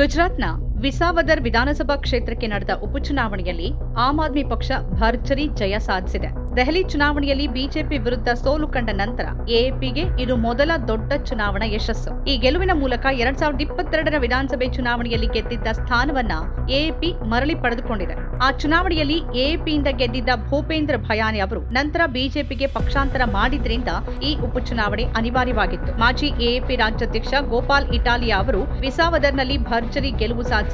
ಗುಜರಾತ್ನ ವಿಸಾವದರ್ ವಿಧಾನಸಭಾ ಕ್ಷೇತ್ರಕ್ಕೆ ನಡೆದ ಉಪಚುನಾವಣೆಯಲ್ಲಿ ಆಮ್ ಆದ್ಮಿ ಪಕ್ಷ ಭರ್ಜರಿ ಜಯ ಸಾಧಿಸಿದೆ. ದೆಹಲಿ ಚುನಾವಣೆಯಲ್ಲಿ ಬಿಜೆಪಿ ವಿರುದ್ಧ ಸೋಲು ಕಂಡ ನಂತರ ಎಎಪಿಗೆ ಇದು ಮೊದಲ ದೊಡ್ಡ ಚುನಾವಣಾ ಯಶಸ್ಸು. ಈ ಗೆಲುವಿನ ಮೂಲಕ ಎರಡ್ ಸಾವಿರದ ಇಪ್ಪತ್ತೆರಡರ ವಿಧಾನಸಭೆ ಚುನಾವಣೆಯಲ್ಲಿ ಗೆದ್ದಿದ್ದ ಸ್ಥಾನವನ್ನ ಎಎಪಿ ಮರಳಿ ಪಡೆದುಕೊಂಡಿದೆ. ಆ ಚುನಾವಣೆಯಲ್ಲಿ ಎಎಪಿಯಿಂದ ಗೆದ್ದಿದ್ದ ಭೂಪೇಂದ್ರ ಭಯಾನಿ ಅವರು ನಂತರ ಬಿಜೆಪಿಗೆ ಪಕ್ಷಾಂತರ ಮಾಡಿದ್ರಿಂದ ಈ ಉಪಚುನಾವಣೆ ಅನಿವಾರ್ಯವಾಗಿತ್ತು. ಮಾಜಿ ಎಎಪಿ ರಾಜ್ಯಾಧ್ಯಕ್ಷ ಗೋಪಾಲ್ ಇಟಾಲಿಯಾ ಅವರು ವಿಸಾವದರ್ನಲ್ಲಿ ಭರ್ಜರಿ ಗೆಲುವು ಸಾಧಿಸಿದ್ದಾರೆ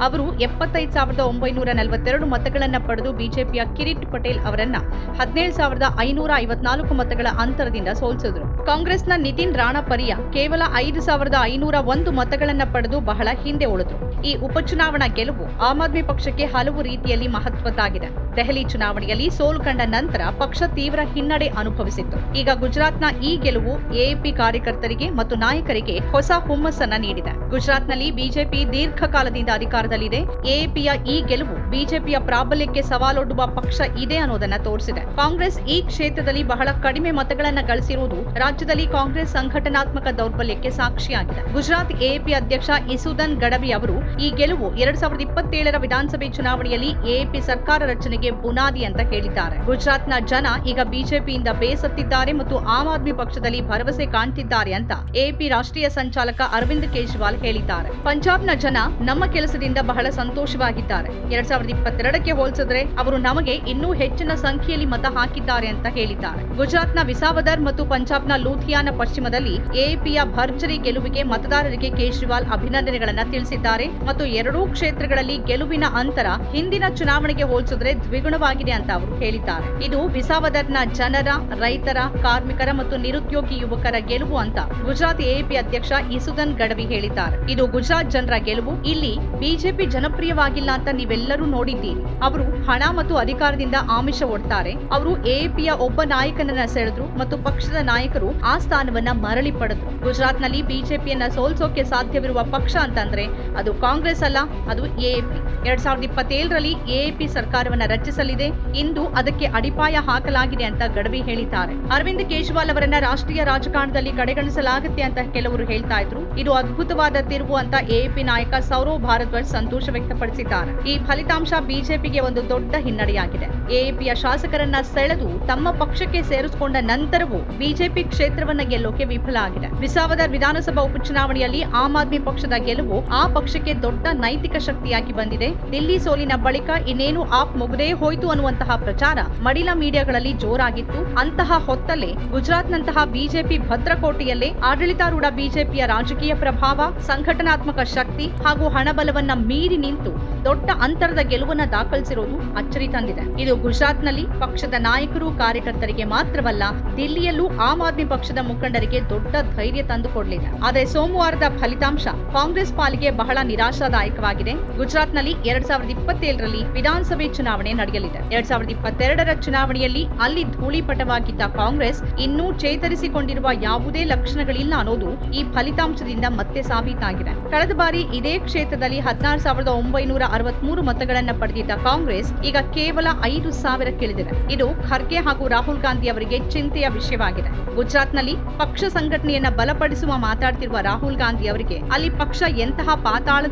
ಅವರು ಎಪ್ಪತ್ತೈದು ಸಾವಿರದ ಒಂಬೈನೂರ ನಲವತ್ತೆರಡು ಮತಗಳನ್ನ ಪಡೆದು ಬಿಜೆಪಿಯ ಕಿರೀಟ್ ಪಟೇಲ್ ಅವರನ್ನ ಹದಿನೇಳು ಸಾವಿರದ ಐನೂರ ಐವತ್ನಾಲ್ಕು ಮತಗಳ ಅಂತರದಿಂದ ಸೋಲಿಸಿದ್ರು. ಕಾಂಗ್ರೆಸ್ನ ನಿತಿನ್ ರಾಣಾ ಪರಿಯ ಕೇವಲ ಐದು ಸಾವಿರದ ಐನೂರ ಒಂದು ಮತಗಳನ್ನ ಪಡೆದು ಬಹಳ ಹಿಂದೆ ಉಳಿದ್ರು. ಈ ಉಪಚುನಾವಣಾ ಗೆಲುವು ಆಮ್ ಆದ್ಮಿ ಪಕ್ಷಕ್ಕೆ ಹಲವು ರೀತಿಯಲ್ಲಿ ಮಹತ್ವದ್ದಾಗಿದೆ. ದೆಹಲಿ ಚುನಾವಣೆಯಲ್ಲಿ ಸೋಲು ಕಂಡ ನಂತರ ಪಕ್ಷ ತೀವ್ರ ಹಿನ್ನಡೆ ಅನುಭವಿಸಿತ್ತು. ಈಗ ಗುಜರಾತ್ನ ಈ ಗೆಲುವು ಎಎಪಿ ಕಾರ್ಯಕರ್ತರಿಗೆ ಮತ್ತು ನಾಯಕರಿಗೆ ಹೊಸ ಹುಮ್ಮಸ್ಸನ್ನ ನೀಡಿದೆ. ಗುಜರಾತ್ನಲ್ಲಿ ಬಿಜೆಪಿ ದೀರ್ಘಕಾಲದಿಂದ ಅಧಿಕಾರದಲ್ಲಿದೆ. ಎಎಪಿಯ ಈ ಗೆಲುವು ಬಿಜೆಪಿಯ ಪ್ರಾಬಲ್ಯಕ್ಕೆ ಸವಾಲೊಡ್ಡುವ ಪಕ್ಷ ಇದೆ ಅನ್ನೋದನ್ನ ತೋರಿಸಿದೆ. ಕಾಂಗ್ರೆಸ್ ಈ ಕ್ಷೇತ್ರದಲ್ಲಿ ಬಹಳ ಕಡಿಮೆ ಮತಗಳನ್ನ ಗಳಿಸಿರುವುದು ರಾಜ್ಯದಲ್ಲಿ ಕಾಂಗ್ರೆಸ್ ಸಂಘಟನಾತ್ಮಕ ದೌರ್ಬಲ್ಯಕ್ಕೆ ಸಾಕ್ಷಿಯಾಗಿದೆ. ಗುಜರಾತ್ ಎಎಪಿ ಅಧ್ಯಕ್ಷ ಇಸುದನ್ ಗಡವಿ ಅವರು ಈ ಗೆಲುವು ಎರಡ್ ಸಾವಿರದ ಇಪ್ಪತ್ತೇಳರ ವಿಧಾನಸಭೆ ಚುನಾವಣೆಯಲ್ಲಿ ಎಎಪಿ ಸರ್ಕಾರ ರಚನೆಗೆ ಬುನಾದಿ ಅಂತ ಹೇಳಿದ್ದಾರೆ ಗುಜರಾತ್ನ ಜನ ಈಗ ಬಿಜೆಪಿಯಿಂದ ಬೇಸತ್ತಿದ್ದಾರೆ ಮತ್ತು ಆಮ್ ಆದ್ಮಿ ಪಕ್ಷದಲ್ಲಿ ಭರವಸೆ ಕಾಣ್ತಿದ್ದಾರೆ ಅಂತ ಎಪಿ ರಾಷ್ಟ್ರೀಯ ಸಂಚಾಲಕ ಅರವಿಂದ್ ಕೇಜ್ರಿವಾಲ್ ಹೇಳಿದ್ದಾರೆ. ಪಂಜಾಬ್ನ ಜನ ನಮ್ಮ ಕೆಲಸದಿಂದ ಬಹಳ ಸಂತೋಷವಾಗಿದ್ದಾರೆ. ಎರಡ್ ಸಾವಿರದ ಇಪ್ಪತ್ತೆರಡಕ್ಕೆ ಹೋಲಿಸಿದ್ರೆ ಅವರು ನಮಗೆ ಇನ್ನೂ ಹೆಚ್ಚಿನ ಸಂಖ್ಯೆಯಲ್ಲಿ ಮತ ಹಾಕಿದ್ದಾರೆ ಅಂತ ಹೇಳಿದ್ದಾರೆ. ಗುಜರಾತ್ನ ವಿಸಾವದರ್ ಮತ್ತು ಪಂಜಾಬ್ನ ಲೂಥಿಯಾನ ಪಶ್ಚಿಮದಲ್ಲಿ ಎಪಿಯ ಭರ್ಜರಿ ಗೆಲುವಿಗೆ ಮತದಾರರಿಗೆ ಕೇಜ್ರಿವಾಲ್ ಅಭಿನಂದನೆಗಳನ್ನ ತಿಳಿಸಿದ್ದಾರೆ. ಮತ್ತು ಎರಡೂ ಕ್ಷೇತ್ರಗಳಲ್ಲಿ ಗೆಲುವಿನ ಅಂತರ ಹಿಂದಿನ ಚುನಾವಣೆಗೆ ಹೋಲಿಸಿದ್ರೆ ದ್ವಿಗುಣವಾಗಿದೆ ಅಂತ ಅವರು ಹೇಳಿದ್ದಾರೆ. ಇದು ವಿಸಾವದರ್ನ ಜನರ, ರೈತರ, ಕಾರ್ಮಿಕರ ಮತ್ತು ನಿರುದ್ಯೋಗಿ ಯುವಕರ ಗೆಲುವು ಅಂತ ಗುಜರಾತ್ ಎಎಪಿ ಅಧ್ಯಕ್ಷ ಇಸುದನ್ ಗಡವಿ ಹೇಳಿದ್ದಾರೆ. ಇದು ಗುಜರಾತ್ ಜನರ ಗೆಲುವು. ಇಲ್ಲಿ ಬಿಜೆಪಿ ಜನಪ್ರಿಯವಾಗಿಲ್ಲ ಅಂತ ನೀವೆಲ್ಲರೂ ನೋಡಿದ್ದೀರಿ. ಅವರು ಹಣ ಮತ್ತು ಅಧಿಕಾರದಿಂದ ಆಮಿಷ ಒಡ್ತಾರೆ. ಅವರು ಎಎಪಿಯ ಒಬ್ಬ ನಾಯಕನನ್ನ ಸೆಳೆದ್ರು ಮತ್ತು ಪಕ್ಷದ ನಾಯಕರು ಆ ಸ್ಥಾನವನ್ನ ಮರಳಿ ಪಡೆದ್ರು. ಗುಜರಾತ್ನಲ್ಲಿ ಬಿಜೆಪಿಯನ್ನ ಸೋಲ್ಸೋಕೆ ಸಾಧ್ಯವಿರುವ ಪಕ್ಷ ಅಂತಂದ್ರೆ ಅದು ಕಾಂಗ್ರೆಸ್ ಅಲ್ಲ, ಅದು ಎಎಪಿ ಎರಡ್ ಸಾವಿರದ ಇಪ್ಪತ್ತೇಳರಲ್ಲಿ ಎಎಪಿ ಸರ್ಕಾರವನ್ನ ರಚಿಸಲಿದೆ. ಇಂದು ಅದಕ್ಕೆ ಅಡಿಪಾಯ ಹಾಕಲಾಗಿದೆ ಅಂತ ಗಡವಿ ಹೇಳಿದ್ದಾರೆ. ಅರವಿಂದ್ ಕೇಜ್ರಿವಾಲ್ ಅವರನ್ನ ರಾಷ್ಟ್ರೀಯ ರಾಜಕಾರಣದಲ್ಲಿ ಕಡೆಗಣಿಸಲಾಗುತ್ತೆ ಅಂತ ಕೆಲವರು ಹೇಳ್ತಾ ಇದ್ರು. ಇದು ಅದ್ಭುತವಾದ ತಿರುವು ಅಂತ ಎಎಪಿ ನಾಯಕ ಸೌರವ್ ಭಾರದ್ವಾಜ್ ಸಂತೋಷ ವ್ಯಕ್ತಪಡಿಸಿದ್ದಾರೆ. ಈ ಫಲಿತಾಂಶ ಬಿಜೆಪಿಗೆ ಒಂದು ದೊಡ್ಡ ಹಿನ್ನಡೆಯಾಗಿದೆ. ಎಎಪಿಯ ಶಾಸಕರನ್ನ ಸೆಳೆದು ತಮ್ಮ ಪಕ್ಷಕ್ಕೆ ಸೇರಿಸಿಕೊಂಡ ನಂತರವೂ ಬಿಜೆಪಿ ಕ್ಷೇತ್ರವನ್ನ ಗೆಲ್ಲೋಕೆ ವಿಫಲ ಆಗಿದೆ. ವಿಸಾವದರ್ ವಿಧಾನಸಭಾ ಉಪಚುನಾವಣೆಯಲ್ಲಿ ಆಮ್ ಆದ್ಮಿ ಪಕ್ಷದ ಗೆಲುವು ಆ ಪಕ್ಷಕ್ಕೆ ದೊಡ್ಡ ನೈತಿಕ ಶಕ್ತಿಯಾಗಿ ಬಂದಿದೆ. ದಿಲ್ಲಿ ಸೋಲಿನ ಬಳಿಕ ಇನ್ನೇನು ಆಪ್ ಮುಗದೇ ಹೋಯ್ತು ಅನ್ನುವಂತಹ ಪ್ರಚಾರ ಮಡಿಲ ಮೀಡಿಯಾಗಳಲ್ಲಿ ಜೋರಾಗಿತ್ತು. ಅಂತಹ ಹೊತ್ತಲ್ಲೇ ಗುಜರಾತ್ನಂತಹ ಬಿಜೆಪಿ ಭದ್ರಕೋಟೆಯಲ್ಲೇ ಆಡಳಿತಾರೂಢ ಬಿಜೆಪಿಯ ರಾಜಕೀಯ ಪ್ರಭಾವ, ಸಂಘಟನಾತ್ಮಕ ಶಕ್ತಿ ಹಾಗೂ ಹಣಬಲವನ್ನ ಮೀರಿ ನಿಂತು ದೊಡ್ಡ ಅಂತರದ ಗೆಲುವನ್ನ ದಾಖಲಿಸಿರುವುದು ಅಚ್ಚರಿ ತಂದಿದೆ. ಇದು ಗುಜರಾತ್ನಲ್ಲಿ ಪಕ್ಷದ ನಾಯಕರು ಕಾರ್ಯಕರ್ತರಿಗೆ ಮಾತ್ರವಲ್ಲ, ದಿಲ್ಲಿಯಲ್ಲೂ ಆಮ್ ಆದ್ಮಿ ಪಕ್ಷದ ಮುಖಂಡರಿಗೆ ದೊಡ್ಡ ಧೈರ್ಯ ತಂದುಕೊಡಲಿದೆ. ಆದರೆ ಸೋಮವಾರದ ಫಲಿತಾಂಶ ಕಾಂಗ್ರೆಸ್ ಪಾಲಿಗೆ ಬಹಳ ನಿರಾಶಾದಾಯಕವಾಗಿದೆ ಗುಜರಾತ್ನಲ್ಲಿ ಎರಡ್ ಸಾವಿರದ ಇಪ್ಪತ್ತೇಳರಲ್ಲಿ ವಿಧಾನಸಭೆ ಚುನಾವಣೆ ನಡೆಯಲಿದೆ. ಎರಡ್ ಸಾವಿರದ ಇಪ್ಪತ್ತೆರಡರ ಚುನಾವಣೆಯಲ್ಲಿ ಅಲ್ಲಿ ಧೂಳಿಪಟವಾಗಿದ್ದ ಕಾಂಗ್ರೆಸ್ ಇನ್ನೂ ಚೇತರಿಸಿಕೊಂಡಿರುವ ಯಾವುದೇ ಲಕ್ಷಣಗಳಿಲ್ಲ ಅನ್ನೋದು ಈ ಫಲಿತಾಂಶದಿಂದ ಮತ್ತೆ ಸಾಬೀತಾಗಿದೆ. ಕಳೆದ ಬಾರಿ ಇದೇ ಕ್ಷೇತ್ರದಲ್ಲಿ ಹದಿನಾರು ಸಾವಿರದ ಒಂಬೈನೂರ ಅರವತ್ಮೂರು ಮತಗಳನ್ನ ಪಡೆದಿದ್ದ ಕಾಂಗ್ರೆಸ್ ಈಗ ಕೇವಲ ಐದು ಸಾವಿರಕ್ಕಿಳಿದಿದೆ ಇದು ಖರ್ಗೆ ಹಾಗೂ ರಾಹುಲ್ ಗಾಂಧಿ ಅವರಿಗೆ ಚಿಂತೆಯ ವಿಷಯವಾಗಿದೆ. ಗುಜರಾತ್ನಲ್ಲಿ ಪಕ್ಷ ಸಂಘಟನೆಯನ್ನ ಬಲಪಡಿಸುವ ಮಾತಾಡ್ತಿರುವ ರಾಹುಲ್ ಗಾಂಧಿ ಅವರಿಗೆ ಅಲ್ಲಿ ಪಕ್ಷ ಎಂತಹ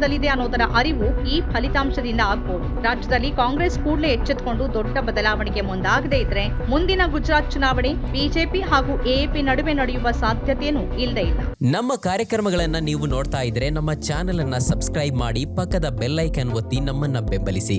ಪಾತಾಳದಲ್ಲಿದೆ ಅನ್ನೋದರ ಅರಿವು ಈ ಫಲಿತಾಂಶದಿಂದ ಆಗ್ಬೋದು. ರಾಜ್ಯದಲ್ಲಿ ಕಾಂಗ್ರೆಸ್ ಕೂಡಲೇ ಎಚ್ಚೆತ್ತುಕೊಂಡು ದೊಡ್ಡ ಬದಲಾವಣೆಗೆ ಮುಂದಾಗದೇ ಇದ್ರೆ ಮುಂದಿನ ಗುಜರಾತ್ ಚುನಾವಣೆ ಬಿಜೆಪಿ ಹಾಗೂ ಎಎಪಿ ನಡುವೆ ನಡೆಯುವ ಸಾಧ್ಯತೆಯೂ ಇಲ್ಲದೆ ಇಲ್ಲ. ನಮ್ಮ ಕಾರ್ಯಕ್ರಮಗಳನ್ನ ನೀವು ನೋಡ್ತಾ ಇದ್ರೆ ನಮ್ಮ ಚಾನೆಲ್ ಅನ್ನ ಸಬ್ಸ್ಕ್ರೈಬ್ ಮಾಡಿ ಪಕ್ಕದ ಬೆಲ್ ಐಕನ್ ಒತ್ತಿ ನಮ್ಮನ್ನ ಬೆಂಬಲಿಸಿ.